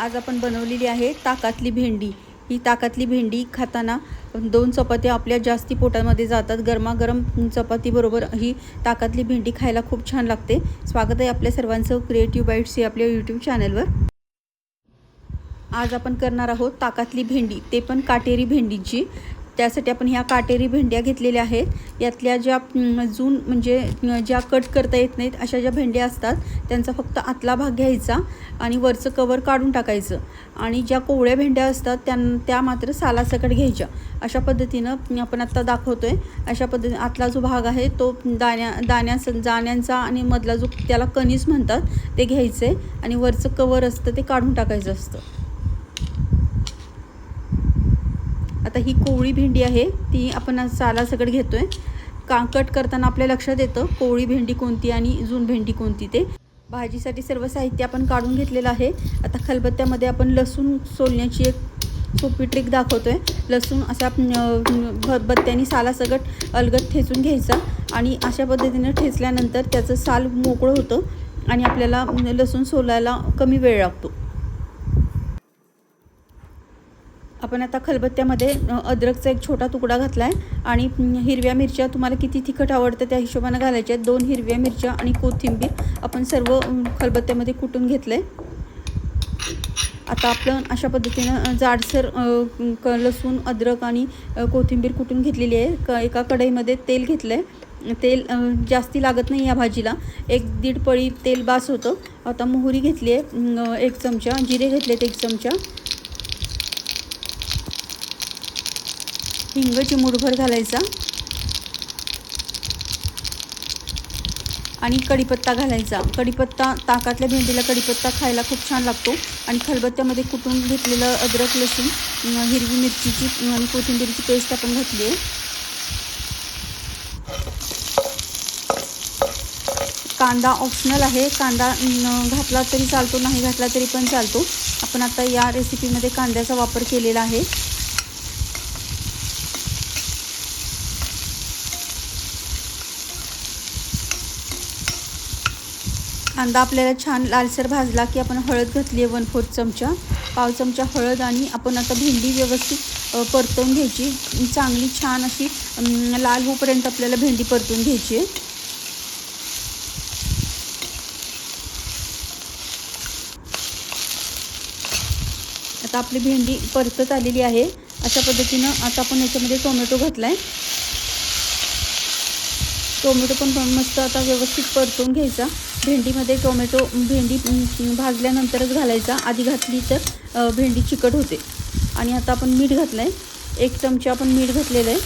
आज आपण बनवलेली आहे ताकातली भेंडी. ही ताकातली भेंडी खाताना दोन चपात्या आपल्या जास्ती पोटामध्ये जातात. गरमागरम चपातीबरोबर ही ताकातली भेंडी खायला खूप छान लागते. स्वागत आहे आपल्या सर्वांचं क्रिएटिव्ह बाईट्स या आपल्या यूट्यूब चॅनलवर आज आपण करणार आहोत ताकातली भेंडी. ते पण काटेरी भेंडीची. त्यासाठी आपण ह्या काटेरी भेंड्या घेतलेल्या आहेत. यातल्या ज्या जून म्हणजे ज्या कट करता येत नाहीत अशा ज्या भेंड्या असतात त्यांचा फक्त आतला भाग घ्यायचा आणि वरचं कवर काढून टाकायचं. आणि ज्या कोवळ्या भेंड्या असतात त्या त्या मात्र सालासकट घ्यायच्या. अशा पद्धतीनं आपण आत्ता दाखवतो आहे अशा पद्धतीने आतला जो भाग आहे तो दाण्या दाण्या दाण्यांचा आणि मधला जो त्याला कणीस म्हणतात ते घ्यायचं. आहे आणि वरचं कवर असतं ते काढून टाकायचं असतं. आता ही कोवळी भेंडी आहे ती आपण सालासकट घेतो आहे का कट करताना आपल्या लक्षात येतं कोवळी भेंडी कोणती आणि जून भेंडी कोणती ते. भाजीसाठी सर्व साहित्य आपण काढून घेतलेलं आहे. आता खलबत्त्यामध्ये आपण लसूण सोलण्याची एक सोपी ट्रिक दाखवतो आहे लसूण असा अं, बत्त्याने सालासकट अलगट ठेचून घ्यायचा आणि अशा पद्धतीने ठेचल्यानंतर त्याचं साल मोकळं होतं आणि आपल्याला लसूण सोलायला कमी वेळ लागतो. आपण आता खलबत्त्यामध्ये अद्रकचा एक छोटा तुकडा घातला आहे आणि हिरव्या मिरच्या तुम्हाला किती तिखट आवडतं त्या हिशोबानं घालायच्या आहेत. दोन हिरव्या मिरच्या आणि कोथिंबीर आपण सर्व खलबत्त्यामध्ये कुटून घेतलं आहे आता आपण अशा पद्धतीनं जाडसर क लसूण अद्रक आणि कोथिंबीर कुटून घेतलेली आहे. क एका कढईमध्ये तेल घेतलं आहे तेल जास्ती लागत नाही या भाजीला. एक दीड पळी तेल बास होतं. आता मोहरी घेतली आहे. एक चमचा जिरे घेतलेत एक चमचा. हिंग चिमूटभर घालायचा. आणि कढीपत्ता घालायचा. कढीपत्ता ताकातल्या भेंडीला कढीपत्ता खायला खूप छान लागतो. आणि खलबत्त्यामध्ये कुटून घेतलेलं अद्रक लसूण हिरवी मिरचीची आणि कोथिंबीरची पेस्ट आपण घातली आहे. कांदा ऑप्शनल आहे. कांदा घातला तरी चालतो नाही घातला तरी पण चालतो. आपण आता या रेसिपीमध्ये कांद्याचा वापर केलेला आहे. कांदा आपल्याला छान लालसर भाजला की आपण हळद घातली आहे वन फोर्थ चमचा. पाव चमचा हळद आणि आपण आता भेंडी व्यवस्थित परतवून घ्यायची. चांगली छान अशी लाल होईपर्यंत आपल्याला भेंडी परतून घ्यायची आहे. आता आपली भेंडी परतत आलेली आहे. अशा पद्धतीनं आता आपण याच्यामध्ये टोमॅटो घातला आहे टोमॅटो पण पण मस्त आता व्यवस्थित परतून घ्यायचा. भेंडीमध्ये टोमॅटो भेंडी भाजल्यानंतरच घालायचा. आधी घातली तर भेंडी चिकट होते. आणि आता आपण मीठ घातलं आहे एक चमचा आपण मीठ घातलेलं आहे.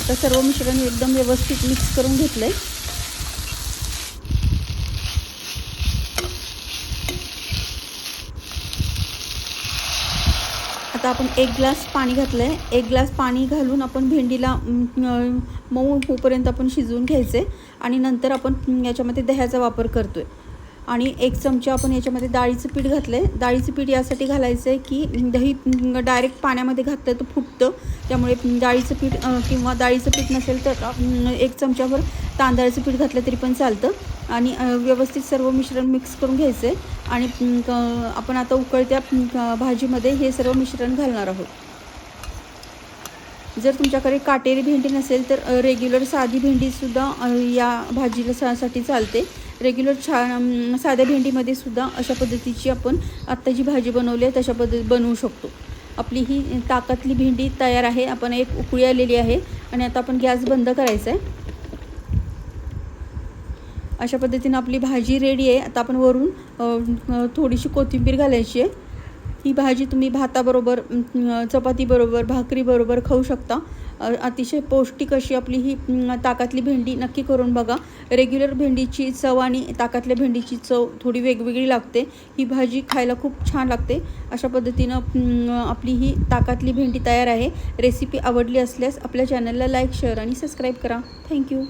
आता सर्व मिश्रण एकदम व्यवस्थित मिक्स करून घेतलं आहे आता आपण एक ग्लास पाणी घातलं आहे एक ग्लास पाणी घालून आपण भेंडीला मऊ होईपर्यंत आपण शिजवून घ्यायचे आणि नंतर आपण याच्यामध्ये दह्याचा वापर करतो आहे आणि एक चमचा आपण याच्यामध्ये डाळीचं पीठ घातलं आहे डाळीचं पीठ यासाठी घालायचं आहे की दही डायरेक्ट पाण्यामध्ये घातलं तर फुटतं. त्यामुळे डाळीचं पीठ किंवा डाळीचं पीठ नसेल तर एक चमच्याभर तांदळाचं पीठ घातलं तरी पण चालतं. आणि व्यवस्थित सर्व मिश्रण मिक्स करून घ्यायचं आहे आणि क- आपण आता उकळत्या भाजीमध्ये हे सर्व मिश्रण घालणार आहोत. जर तुमच्याकडे काटेरी भेंडी नसेल तर रेग्युलर साधी भेंडीसुद्धा या भाजीला सा साठी चालते. रेग्युलर छान साध्या भेंडीमध्ये सुद्धा अशा पद्धतीची आपण आत्ता जी भाजी बनवली आहे तशा पद्धती बनवू शकतो. आपली ही ताकातली भेंडी तयार आहे. आपण एक उकळी आलेली आहे आणि आता आपण गॅस बंद करायचा आहे. अशा पद्धतीनं आपली भाजी रेडी आहे. आता आपण वरून थोडीशी कोथिंबीर घालायची आहे. ही भाजी तुम्ही भाताबरोबर चपातीबरोबर भाकरीबरोबर खाऊ शकता. अतिशय पौष्टिक अशी आपली ही ताकातली भेंडी नक्की करून बघा. रेग्युलर भेंडीची चव आणि ताकातल्या भेंडीची चव थोडी वेगवेगळी लागते. ही भाजी खायला खूप छान लागते. अशा पद्धतीनं आपली ही ताकातली भेंडी तयार आहे. रेसिपी आवडली असल्यास आपल्या चॅनलला लाईक शेअर आणि सबस्क्राईब करा. Thank you